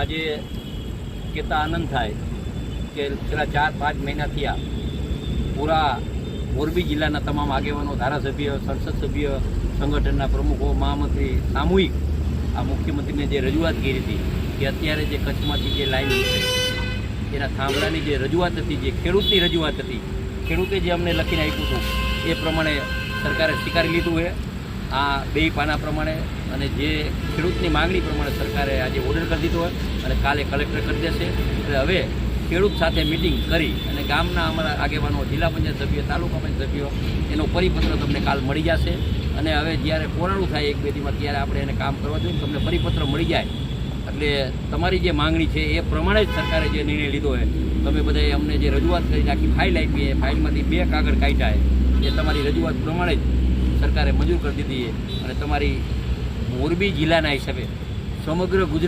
આજે કહેતા આનંદ થાય કે છેલ્લા ચાર, પાંચ મહિના થયા પૂરા મોરબી જિલ્લાના તમામ આગેવાનો, ધારાસભ્ય, સંસદ સભ્ય, સંગઠનના પ્રમુખો, મહામંત્રી, સામૂહિક આ મુખ્યમંત્રીને જે રજૂઆત કરી હતી કે અત્યારે જે કચ્છમાંથી જે લાઈન છે, એના થાંભલાની જે રજૂઆત હતી, જે ખેડૂતની રજૂઆત હતી, ખેડૂતે જે અમને લખીને આપ્યું હતું, એ પ્રમાણે સરકારે સ્વીકારી લીધું છે. આ બે પાના પ્રમાણે અને જે ખેડૂતની માંગણી પ્રમાણે સરકારે આજે ઓર્ડર કરી દીધો હોય અને કાલે કલેક્ટર કરી દેશે. એટલે હવે ખેડૂત સાથે મિટિંગ કરી અને ગામના અમારા આગેવાનો, જિલ્લા પંચાયત સભ્ય, તાલુકા પંચાયત સભ્યો, એનો પરિપત્ર તમને કાલ મળી જશે. અને હવે જ્યારે કોરાણું થાય એક બે દીમાં ત્યારે આપણે એને કામ કરવા જોઈએ. તમને પરિપત્ર મળી જાય. એટલે તમારી જે માંગણી છે એ પ્રમાણે જ સરકારે જે નિર્ણય લીધો હોય, તમે બધાએ અમને જે રજૂઆત કરી આખી ફાઇલ આપી, એ ફાઇલમાંથી બે કાગળ કાઢ્યા એ તમારી રજૂઆત પ્રમાણે જ સરકારે મંજૂર કરી દીધી છે. અને તમારી મોરબી જિલ્લાના હિસાબે સમગ્ર ગુજરાત